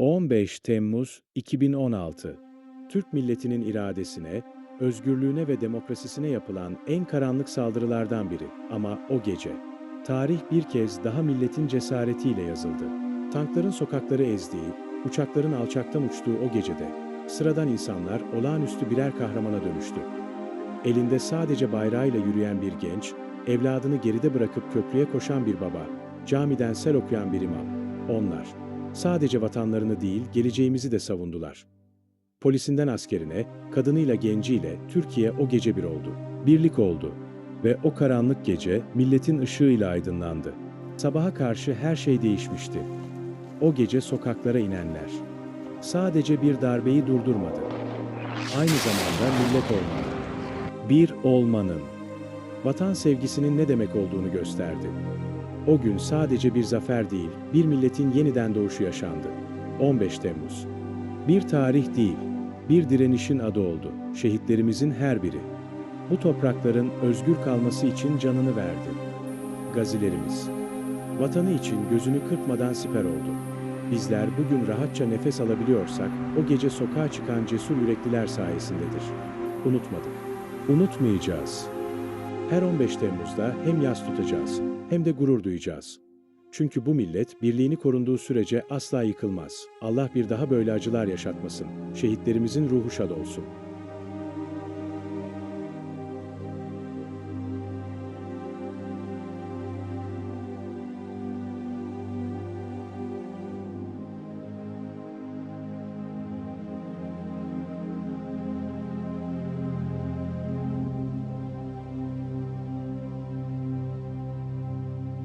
15 Temmuz 2016 Türk milletinin iradesine, özgürlüğüne ve demokrasisine yapılan en karanlık saldırılardan biri ama o gece. Tarih bir kez daha milletin cesaretiyle yazıldı. Tankların sokakları ezdiği, uçakların alçaktan uçtuğu o gecede sıradan insanlar olağanüstü birer kahramana dönüştü. Elinde sadece bayrağıyla yürüyen bir genç, evladını geride bırakıp köprüye koşan bir baba, camiden sel okuyan bir imam. Onlar, sadece vatanlarını değil, geleceğimizi de savundular. Polisinden askerine, kadınıyla genciyle Türkiye o gece bir oldu. Birlik oldu. Ve o karanlık gece milletin ışığıyla aydınlandı. Sabaha karşı her şey değişmişti. O gece sokaklara inenler. Sadece bir darbeyi durdurmadı. Aynı zamanda millet olmalı. Bir olmanın, vatan sevgisinin ne demek olduğunu gösterdi. O gün sadece bir zafer değil, bir milletin yeniden doğuşu yaşandı. 15 Temmuz. Bir tarih değil, bir direnişin adı oldu. Şehitlerimizin her biri. Bu toprakların özgür kalması için canını verdi. Gazilerimiz. Vatanı için gözünü kırpmadan siper oldu. Bizler bugün rahatça nefes alabiliyorsak, o gece sokağa çıkan cesur yürekliler sayesindedir. Unutmadık. Unutmayacağız. Her 15 Temmuz'da hem yas tutacağız hem de gurur duyacağız. Çünkü bu millet birliğini korunduğu sürece asla yıkılmaz. Allah bir daha böyle acılar yaşatmasın. Şehitlerimizin ruhu şad olsun.